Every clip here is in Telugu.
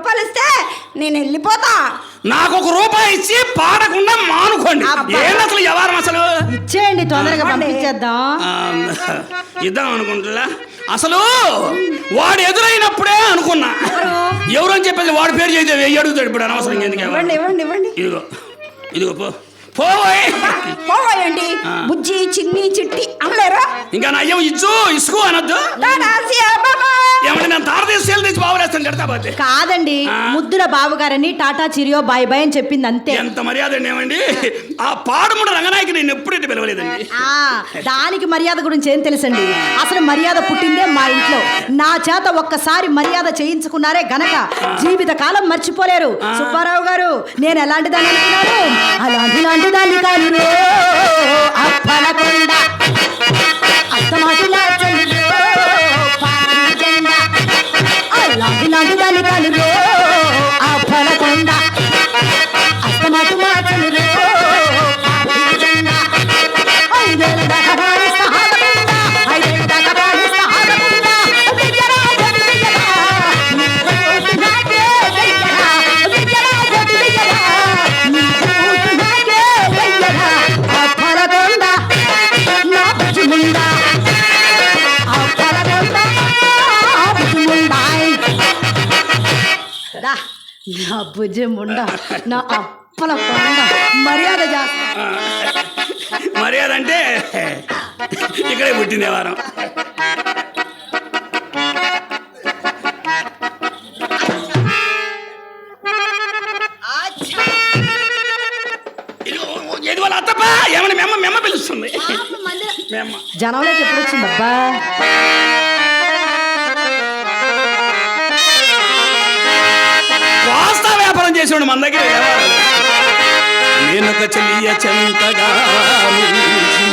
రూపాయలు ఇస్తే నేను వెళ్ళిపోతా. నాకు ఒక రూపాయి ఇచ్చి పాడకుండా మానుకోండి. అసలు వ్యవహారం అసలు? ఇచ్చేయండి తొందరగా. పంపించేద్దాం. ఇద్దాం అనుకుంటున్నా. అసలు వాడు ఎదురైనప్పుడే అనుకున్నా. ఎవరు? అని చెప్పేసి వాడి పేరు వెయ్యి అడుగుతాడు ఇప్పుడు అనవసరం ఎందుకు? ఇవ్వండి ఇవ్వండి ఇదిగో ఇదిగో పో. ఆ. బుజ్జి చిన్ని చిట్టి అనలేరా ఇంకా నా అయ్యం ఇచ్చు ఇసుకో అనొద్దు. ఏమంటే నేను కడతా కాదండి. ముద్దుల బావగారని టాటా చిరియో బాయ్ బాయ్ అని చెప్పింది అంతే ఎంత మర్యాద అండి ఏమండి? ఆ పాడుముడ రంగనాయకి నేను ఎప్పుడైతే పిలవలేదండి. దానికి మర్యాద గురించి ఏం తెలుసండి? అసలు మర్యాద పుట్టిందే మా ఇంట్లో. నా చేత ఒక్కసారి మర్యాద చేయించుకున్నారే గనక జీవిత కాలం మర్చిపోలేరు. సుబ్బారావు గారు నేను ఎలాంటి దాన్ని అనుకున్నాను? అలాంటి లాంటి దాన్ని కాదు రో, అప్పలకొండ నా భుజముండ నా అప్పల కొండ మర్యాద చేస్తా. మర్యాద అంటే ఇక్కడే పుట్టింది వారం. వాళ్ళ అత్తప్ప? ఏమన్నా పిలుస్తుంది. జనంలోకి ఎప్పుడు వచ్చిందబ్బా? వ్యాపారం చేసేవాడు మన దగ్గర వ్యవహారాలు. నేనొక చెలియ చెంతగా నిలిచి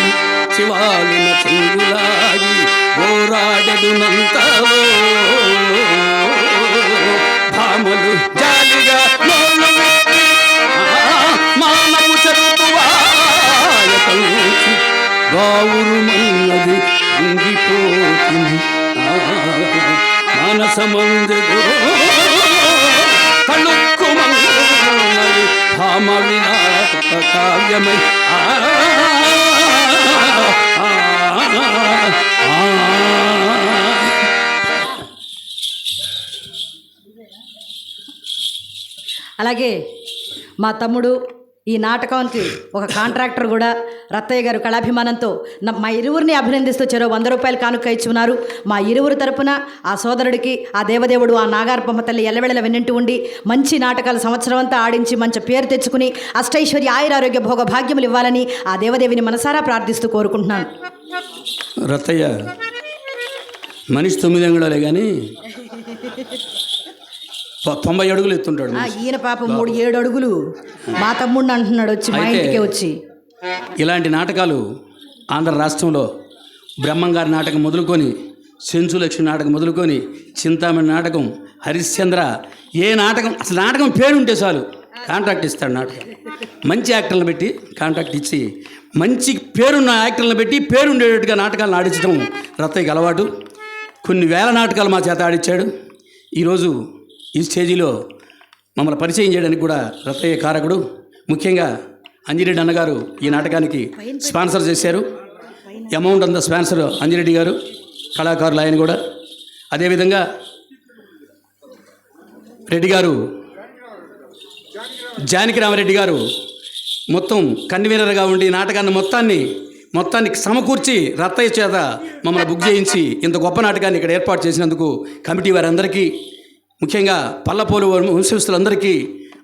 శివాలిన చెంగులాగి పోరాడెడునంతలో భామలు జాలిగా మానవు చెరుపువాయతల్చి మన్నది కావ్యమై అలాగే మా తమ్ముడు ఈ నాటకానికి ఒక కాంట్రాక్టర్ కూడా రత్తయ్య గారు కళాభిమానంతో మా ఇరువురిని అభినందిస్తూ చెరో వంద రూపాయలు కానుక ఇచ్చి ఉన్నారు మా ఇరువురు తరపున ఆ సోదరుడికి ఆ దేవదేవుడు ఆ నాగార్పమ్మ తల్లి ఎల్లవెళ్ళ వెన్నంటి ఉండి మంచి నాటకాలు సంవత్సరం అంతా ఆడించి మంచి పేరు తెచ్చుకుని అష్టైశ్వర్య ఆయురారోగ్య భోగ భాగ్యములు ఇవ్వాలని ఆ దేవదేవిని మనసారా ప్రార్థిస్తూ కోరుకుంటున్నాను. రత్తయ్య మనిషి తొమ్మిది అంగుళాలే కానీ తొంభై అడుగులు ఎత్తుంటాడు. ఈయన పాప మూడు ఏడు అడుగులు. మా తమ్ముడిని అంటున్నాడు వచ్చి మా ఇంటికే వచ్చి. ఇలాంటి నాటకాలు ఆంధ్ర రాష్ట్రంలో బ్రహ్మంగారి నాటకం మొదలుకొని సెంచులక్ష్మి నాటకం మొదలుకొని చింతామణి నాటకం హరిశ్చంద్ర ఏ నాటకం అసలు నాటకం పేరు ఉంటే చాలు. కాంట్రాక్ట్ ఇస్తాడు నాటకం. మంచి యాక్టర్లను పెట్టి కాంట్రాక్ట్ ఇచ్చి మంచి పేరున్న యాక్టర్లను పెట్టి పేరు ఉండేటట్టుగా నాటకాలను ఆడించడం రత్తయ్యకి అలవాటు. కొన్ని వేల నాటకాలు మా చేత ఆడిచ్చాడు. ఈరోజు ఈ స్టేజీలో మమ్మల్ని పరిచయం చేయడానికి కూడా రత్తయ్య కారకుడు ముఖ్యంగా అంజిరెడ్డి అన్నగారు ఈ నాటకానికి స్పాన్సర్ చేశారు. అమౌంట్ అంత స్పాన్సర్ అంజిరెడ్డి గారు కళాకారులు ఆయన కూడా. అదేవిధంగా రెడ్డి గారు జానకి రామరెడ్డి గారు మొత్తం కన్వీనర్గా ఉండి నాటకాన్ని మొత్తాన్ని మొత్తాన్ని సమకూర్చి రత్తయ్య చేత మమ్మల్ని బుక్ చేయించి ఇంత గొప్ప నాటకాన్ని ఇక్కడ ఏర్పాటు చేసినందుకు కమిటీ వారందరికీ ముఖ్యంగా పల్లపోలు వంశస్థులందరికీ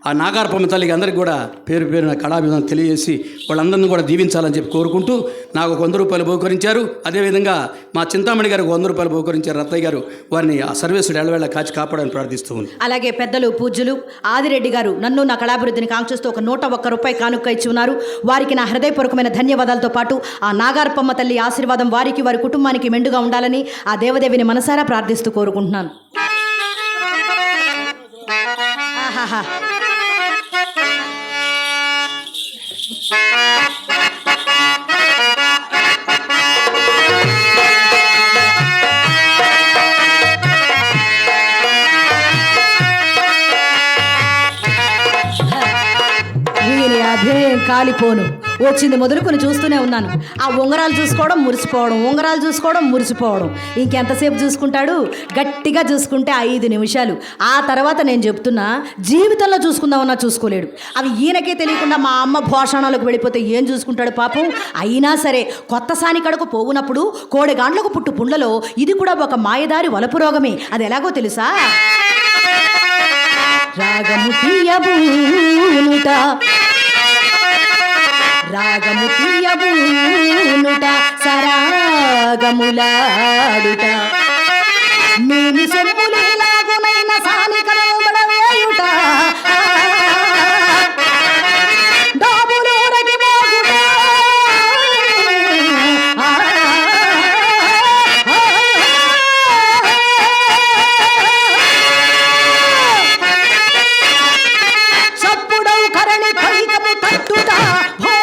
ఆ నాగార్పమ్మ తల్లికి అందరికీ కూడా పేరు పేరున కళాభిమానం తెలియజేసి వాళ్ళందరినీ కూడా దీవించాలని చెప్పి కోరుకుంటూ నాకు ఒక వంద రూపాయలు బహుకరించారు. అదేవిధంగా మా చింతామణి గారికి వంద రూపాయలు బహుకరించారు. రత్తయ్య గారు వారిని ఆ సర్వీసుడు ఎడవేళ కాచి కాపాడని ప్రార్థిస్తూ ఉంది అలాగే పెద్దలు పూజ్యులు ఆదిరెడ్డి గారు నన్ను నా కళాభివృద్ధిని కాంక్షిస్తూ ఒక నూట ఒక్క రూపాయి కానుక ఇచ్చి ఉన్నారు. వారికి నా హృదయపూర్వకమైన ధన్యవాదాలతో పాటు ఆ నాగార్పమ్మ తల్లి ఆశీర్వాదం వారికి వారి కుటుంబానికి మెండుగా ఉండాలని ఆ దేవదేవిని మనసారా ప్రార్థిస్తూ కోరుకుంటున్నాను. हा हा। అదేం కాలిపోను. వచ్చింది మొదలుకొని చూస్తూనే ఉన్నాను. ఆ ఉంగరాలు చూసుకోవడం మురిసిపోవడం ఉంగరాలు చూసుకోవడం మురిసిపోవడం. ఇంకెంతసేపు చూసుకుంటాడు? గట్టిగా చూసుకుంటే ఐదు నిమిషాలు. ఆ తర్వాత నేను చెప్తున్నా జీవితంలో చూసుకుందామన్నా చూసుకోలేడు. అవి ఈయనకే తెలియకుండా మా అమ్మ భోషణాలకు వెళ్ళిపోతే ఏం చూసుకుంటాడు పాపం? అయినా సరే కొత్త సానికడకు కడకు పోవునప్పుడు పుట్టు పుండ్లలో ఇది కూడా ఒక మాయదారి వలపు రోగమే. అది ఎలాగో తెలుసా? రాగము తీయబూనుట రాగము తీయబూనుట సరాగములాడుట. మేమి సొమ్ములేలాగునైన సానికలో బడవేయుట. డాబులు చప్పుడవు కరణి పైకము తట్టుట. భోగి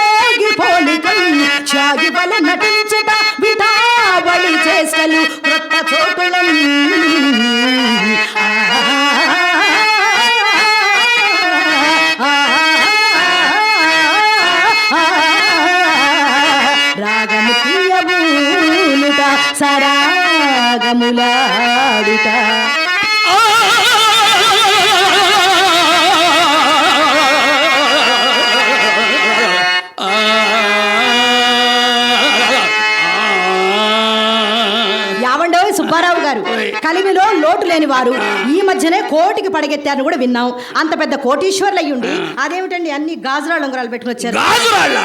వారు. ఈ మధ్యనే కోటికి పడగెత్తారని కూడా విన్నాం. అంత పెద్ద కోటీశ్వర్లు అయ్యుండి అదేమిటండి అన్ని గాజురాలు ఉంగరాలు పెట్టుకుని వచ్చారు? గాజురాళ్ళ?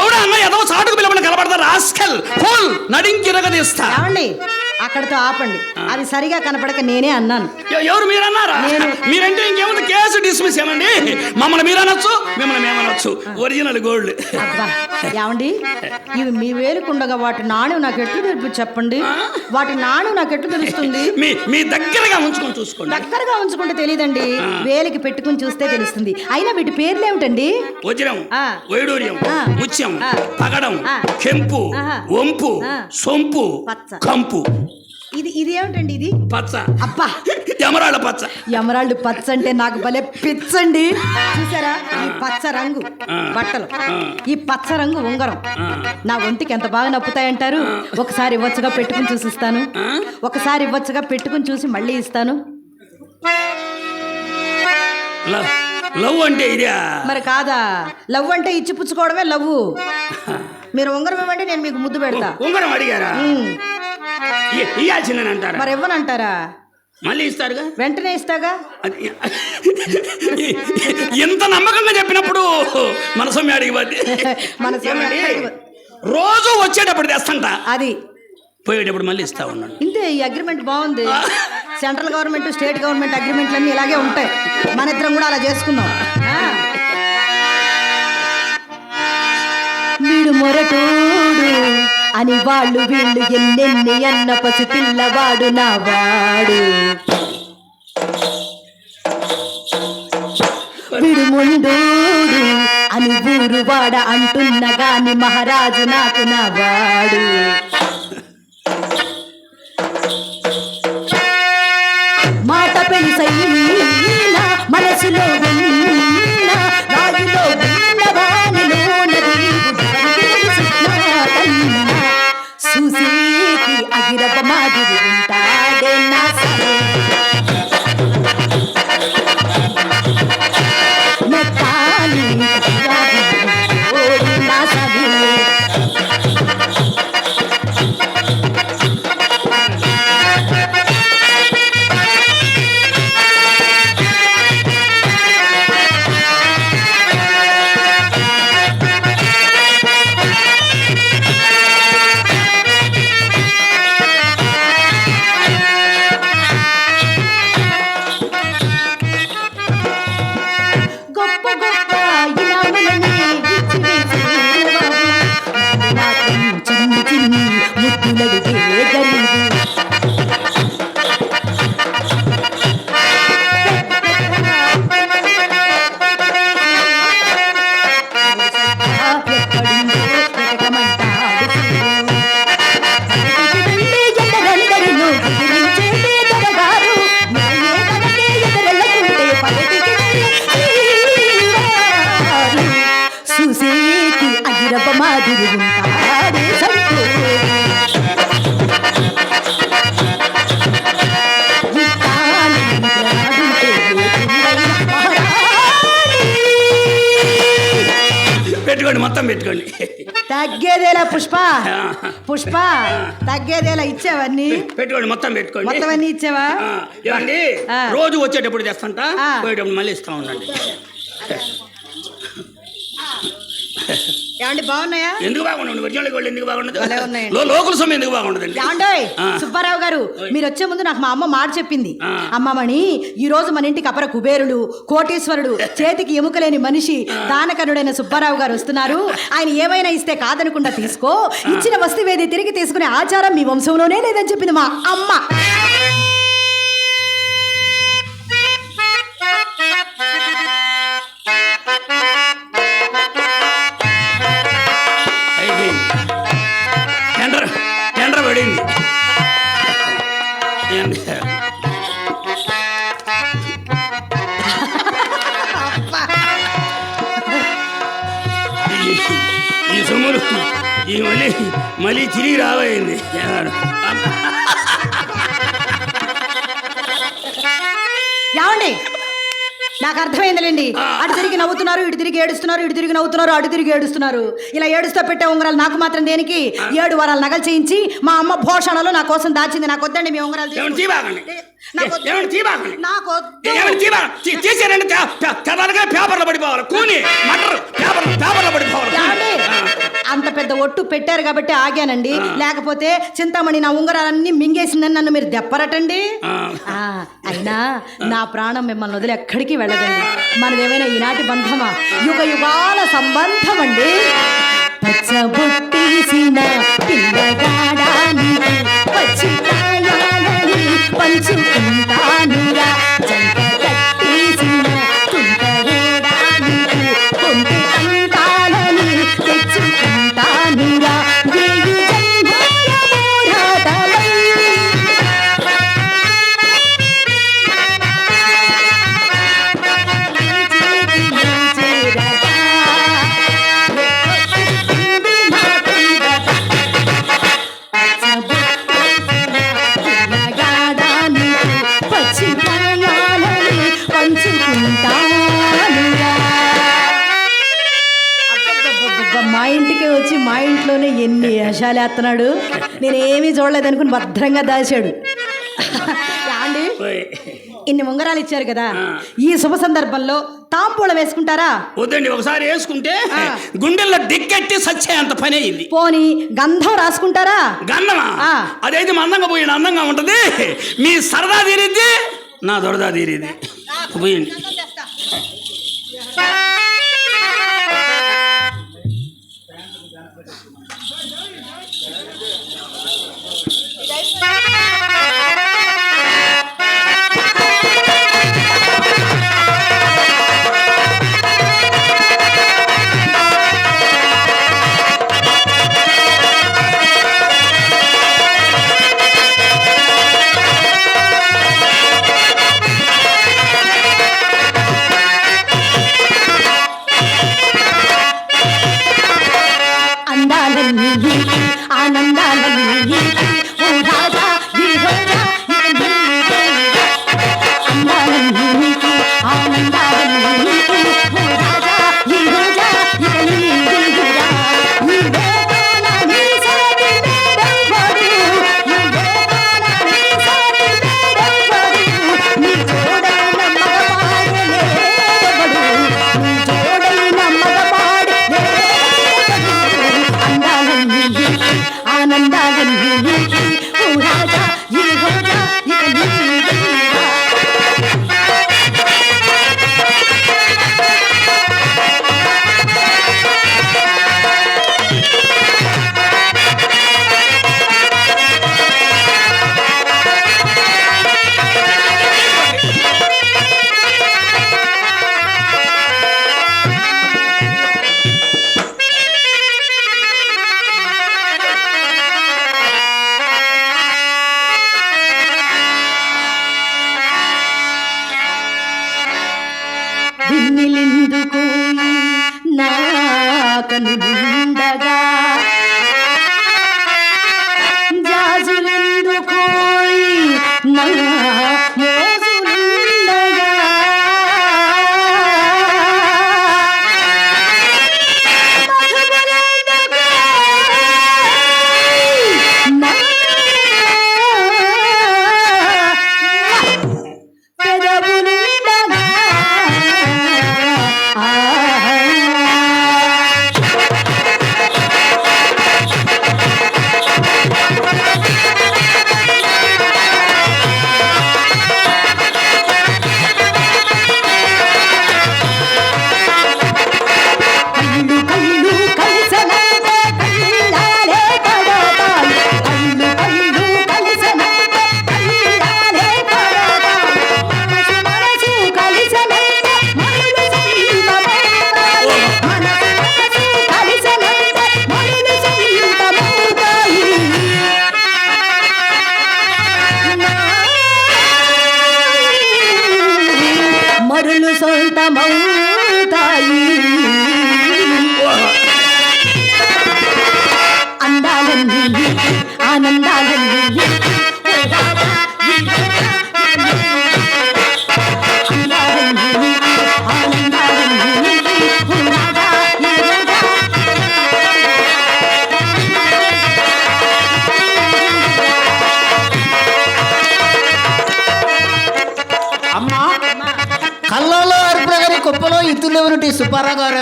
ఎవడ ఏదో చాటుకు పిలవని కలబడతా రాస్కల్ ఏమండి? అక్కడితో ఆపండి. అది సరిగా కనపడక నేనే అన్నాను. ఎవరు మీరన్నారా? నేను. మీరంటే ఇంకేముంది? కేసు డిస్మిస్ ఏమండి? మమ్మల్ని మీరనొచ్చు? మిమ్మల్ని మేమనొచ్చు. Original gold. ఏమండి? ఇవి మీ వేలుకుండగా వాటి నాణ్యం నాకు ఎట్లు తెలుపు చెప్పండి? వాటి నాణ్యం నాకు ఎట్లు తెలుస్తుంది? మీ మీ దగ్గరగా ఉంచుకొని చూసుకోండి. దగ్గరగా ఉంచుకుంటే తెలియదండి వేలికి పెట్టుకుని చూస్తే తెలుస్తుంది. అయినా వీటి పేర్లు ఏమిటండి? వజ్రం. వైడూర్యం. ముత్యం. పగడం. కెంపు. వంపు. సొంపు. కంపు. ఇది ఇది ఏమిటండి ఇది? పచ్చ. అబ్బా. ఎమరాళ్ళ పచ్చ. ఎమరాల్డ్ పచ్చ అంటే నాకు భలే పిచ్చండి. చూసారా? ఈ పచ్చ రంగు బట్టలు. ఈ పచ్చ రంగు ఉంగరం. నా ఒంటికి ఎంత బాగా నప్పుతాయంటారు? ఒకసారి ఇవ్వచ్చుగా పెట్టుకుని చూసిస్తాను. ఒకసారి ఇవ్వచ్చుగా పెట్టుకుని చూసి మళ్ళీ ఇస్తాను. లవ్. లవ్ అంటే ఇదే? మరి కాదా? లవ్ అంటే ఇచ్చి పుచ్చుకోవడమే లవ్ మీరు ఉంగరం ఇవ్వండి నేను మీకు ముద్దు పెడతా. ఉంగరం అడిగారా? ఉమ్, ఇ- ఇయ్యాల్సిందని అంటారా మరి ఇవ్వనంటారా మళ్ళీ ఇస్తారుగా? వెంటనే ఇస్తాగా? ఎంత నమ్మకంగా చెప్పినప్పుడు మనసమ్మ అడిగిపోద్ది మన సొమ్ము ఏమండి? ఎక్కడికి- రోజు వచ్చేటప్పుడు తెస్తంట. అది. పోయేటప్పుడు మళ్ళీ ఇస్తా ఉన్నాడు. ఇంతే ఈ అగ్రిమెంట్ బాగుంది. సెంట్రల్ గవర్నమెంట్ స్టేట్ గవర్నమెంట్ అగ్రిమెంట్లు అన్నీ ఇలాగే ఉంటాయి. మన ఇద్దరం కూడా అలా చేసుకుందాం. వీడు మొరటోడు. అని వాళ్ళు వీళ్ళు ఎన్నెన్ని అన్న పసి పిల్లవాడు నా వాడు వీడు ముండోడు అని ఊరు వాడ అంటున్న గాని మహారాజు నాకు నా వాడు మాట పెళ్ళిసైన మాదిరి ఉంటాడే. పెట్టుకోండి మొత్తం పెట్టుకోండి. తగ్గేదేలా పుష్ప పుష్ప తగ్గేదేలా ఇచ్చావన్నీ పెట్టుకోండి మొత్తం పెట్టుకోండి. మొత్తం అన్ని ఇచ్చావా? ఏమండి. రోజు వచ్చేటప్పుడు తెస్తాంట. పోయేటప్పుడు మళ్ళీ ఇస్తా ఉండండి. ఏమండి బాగున్నాయా? ఎందుకు బాగుండదు ఒరిజినల్ గోల్డ్ ఎందుకు బాగుండదు భలే ఉన్నాయండి. లో- లోకల్ సొమ్ము ఎందుకు బాగుండదండి ఏమండోయ్ ఆ. సుబ్బారావు గారు మీరు వచ్చే ముందు నాకు మా అమ్మ మాట చెప్పింది. అమ్మమణి ఈ రోజు మన ఇంటికి అపర కుబేరుడు కోటీశ్వరుడు చేతికి ఎముకలేని మనిషి దానకరుడైన సుబ్బారావు గారు వస్తున్నారు. ఆయన ఏమైనా ఇస్తే కాదనకుండా తీసుకో. ఇచ్చిన వస్తువేది తిరిగి తీసుకునే ఆచారం మీ వంశంలోనే లేదని చెప్పింది మా అమ్మ. మళ్ళీ తిరిగి రాబోయింది. ఏమండి? నాకు అర్థమైందిలేండి. అటు తిరిగి నవ్వుతున్నారు ఇటు తిరిగి ఏడుస్తున్నారు ఇటు తిరిగి నవ్వుతున్నారు అటు తిరిగి ఏడుస్తున్నారు. ఇలా ఏడుస్తూ పెట్టే ఉంగరాలు నాకు మాత్రం దేనికి? ఏడు వారాలు నగలు చేయించి మా అమ్మ భోషణలో నా కోసం దాచింది. నాకు వద్దండి మీ ఉంగరాలు పేపర్లో పడిపోవాలి. కూని మటర్ పేపర్లో పేపర్లో పడిపోవాలి. ఏమండి? ఆ. అంత పెద్ద ఒట్టు పెట్టారు కాబట్టి ఆగానండి. లేకపోతే చింతామణి నా ఉంగరాలన్నీ మింగేసిందని నన్ను మీరు దెప్పరటండి ఆ. ఆ, అయినా నా ప్రాణం మిమ్మల్ని వదిలి ఎక్కడికి వెళ్ళదండి మనదేమైనా ఈనాటి బంధమా? యుగ యుగాల సంబంధం అండి పచ్చబొట్టేసిన పిల్లగాడాని ఎన్ని యశాలు వేస్తున్నాడు నేనేమీ చూడలేదు అనుకుని భద్రంగా దాచాడు. ఓయ్. ఇన్ని ఉంగరాలు ఇచ్చారు కదా. ఈ శుభ సందర్భంలో తాంపూలం వేసుకుంటారా? వద్దండి ఒకసారి వేసుకుంటే. గుండెల్లో దిక్కెట్టి సచ్చే అంత పని అయింది పోని గంధం రాసుకుంటారా? ఆ. అదైతే మందంగా పోయిన అందంగా ఉంటది. మీ సరదా తీరిద్ది నా దొరదా తీరిద్ది. పోయండి.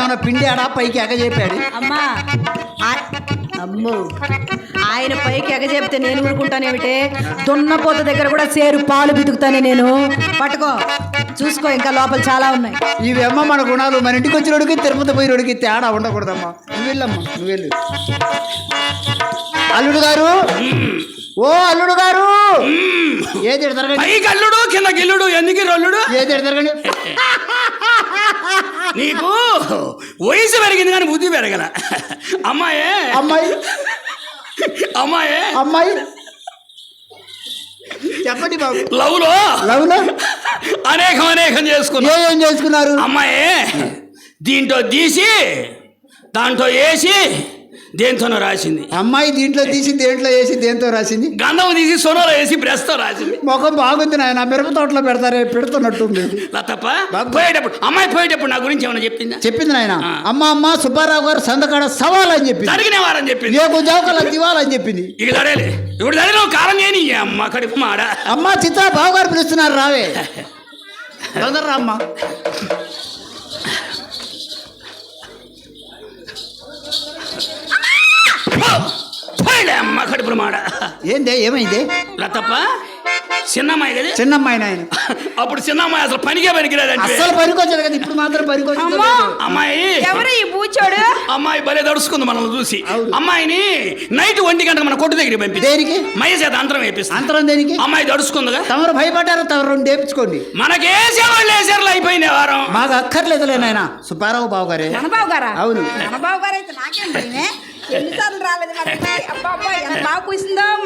ఏమైనా పిండి ఆడా పైకి ఎగజేపాడు. అమ్మా ఆ- అమ్మో. ఆయన పైకి ఎగజెప్తే నేను ఊరుకుంటానేమిటే? దున్నపోత దగ్గర కూడా సేరు పాలు బితుకుతానే నేను. పట్టుకో. చూసుకో ఇంకా లోపల చాలా ఉన్నాయి. ఇవేమో మన గుణాలు. మన ఇంటికి వచ్చినోడికి తిరుపతి పోయినోడికి తేడా ఉండకూడదమ్మా. నువ్వు వెళ్ళమ్మా నువ్వు వెళ్ళు. అల్లుడు గారు? ఓ అల్లుడు గారు! ఏది పై కల్లుడు కింద గిల్లుడు ఎందుకు రొల్లుడు? ఏది తిరగండి? నీకు వయసు పెరిగింది కానీ బుద్ధి పెరగల. అమ్మాయే. అమ్మాయి? అమ్మాయే. అమ్మాయి? చెప్పండి బాబు. లవ్లో లవ్లో అనేకం అనేకం చేసుకున్నా. ఏం చేసుకున్నారు? అమ్మాయే దీంట్లో తీసి దాంట్లో వేసి దేంతోనో రాసింది. అమ్మాయి దీంట్లో తీసి దేంట్లో వేసి దేంతో రాసింది? గంధం తీసి సొనలో వేసి బ్రష్తో రాసింది. ముఖం బాగుంది నాయన మిరప తోటలో పెడతారే పెడుతున్నట్టుంది లతప్ప పోయేటప్పుడు అమ్మాయి పోయేటప్పుడు నా గురించి ఏమైనా చెప్పిందా? చెప్పింది నాయన. అమ్మ అమ్మ సుబ్బారావు గారు సందకాడ సవాల్ అని చెప్పింది. జరిగిన వారని చెప్పింది. ఏ గుజావుకల దివాలని చెప్పింది. ఇక సరేలే. ఇప్పుడు జరిగిన కారం చేయని ఈ అమ్మ కడుపు మాడ. అమ్మ చిత్ర బావు గారు పిలుస్తున్నారు రావే. తొందర రామ్మా అమ్మ కడుపుల మాడ. ఏందే ఏమైంది? లతప్ప చిన్నమ్మాయి కదా. చిన్నమ్మాయి నాయన. అప్పుడు చిన్నమ్మాయి అసలు పనికే పనికిరాదంటే. అస్సలు పనికొచ్చదు కదా ఇప్పుడు మాత్రం పనికొచ్చింది అమ్మా. అమ్మాయి. ఎవరు ఈ బూచోడు? అమ్మాయి భలే దడుచుకుంది మనల్ని చూసి. అమ్మాయిని నైట్ ఒంటి గంటకు మన కొట్టు దగ్గర పంపి. దేనికి? మయ్య చేత అంతరం వేపిస్తాను అంతరం దేనికి? అమ్మాయి దడుచుకుందిగా తమరు భయపడ్డారు తమరు రెండు వేపించుకోండి. మనకేసేవాళ్ళు వేసారు అయిపోయింది వారం. మాకు అక్కర్లేదులే నాయన. సుబ్బారావు బావు గారే ధనబాబు గారా? అవును. ధనబాబు గారు అయితే నాకేం ఎన్నిసార్లు రాలేదు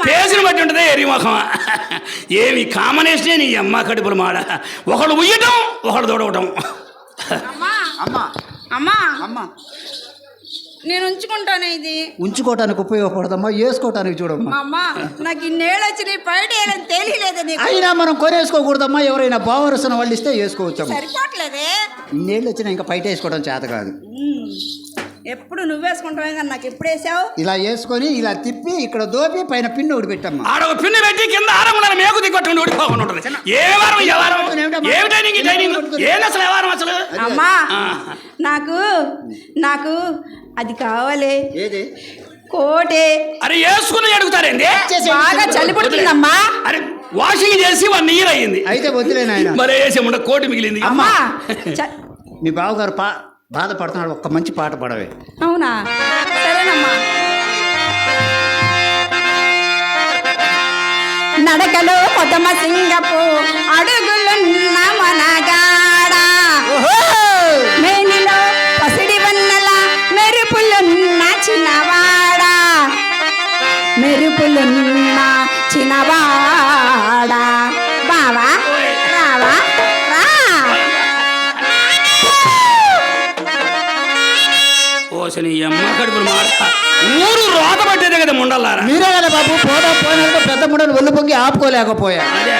పేసుని బట్టి ఉంటుంది ఎరి ముఖం ఏమి కాంబినేషనే నీ అమ్మ కడుపుల మాడ. ఒకడు ఉయ్యటం ఒకడు దొడవటం. అమ్మా. అమ్మా. అమ్మా. అమ్మా. నేను ఉంచుకుంటాను ఇది. ఉంచుకోవటానికి ఉపయోగపడదమ్మా వేసుకోవటానికి చూడమ్మా. మా అమ్మ నాకు ఇన్నేళ్ళు వచ్చినాయి బయట తెలియలేదు నీకు. అయినా మనం కొనేసుకోకూడదమ్మా ఎవరైనా బావరసిన వాళ్ళు ఇస్తే వేసుకోవచ్చమ్మా. సరిపోవట్లేదే ఇన్నేళ్ళు వచ్చినా ఇంకా బయట వేసుకోవడం చేత కాదు. ఎప్పుడు నువ్వు వేసుకుంటావే కానీ నాకు ఎప్పుడు వేసావు? ఇలా వేసుకొని ఇలా తిప్పి ఇక్కడ దోపి పైన పిన్ను ఒకటి పెట్టమ్మా ఆడ ఒక పిన్ని పెట్టి కింద ఆరంగుల మేకు దిగొట్టుకుని ఓడిపోకుండా ఉంటుంది. ఏ వారం ఏ వారం? ఈ ట్రైనింగ్ ఏంది అసలు ఏ వారం అసలు? అమ్మా. నాకు నాకు అది కావాలి. ఏది? కోటే. అరే వేసుకుని అడుగుతారేంది? బాగా చలి పుడుతుందమ్మా. అరే వాషింగ్ చేసి వన్ ఇయర్ అయ్యింది. అయితే వద్దులే నాయన. మరి వేసి ఉండ కోటి మిగిలింది. అమ్మా చ- మీ బావగారు పా బాధపడుతున్నాడు ఒక్క మంచి పాట పడవే. అవునా? సరేనమ్మా. నడకలో కొత్తమ సింగపు అడుగులున్న మనగా పోతే నీ అమ్మ కడుపులు మాట ఊరు రోత కదా ముండల్లారా. మీరే కదా బాబు పోదా పోయినంత పెద్ద ముండలు ఒళ్ళు పొంగి ఆపుకోలేకపోయా అదే.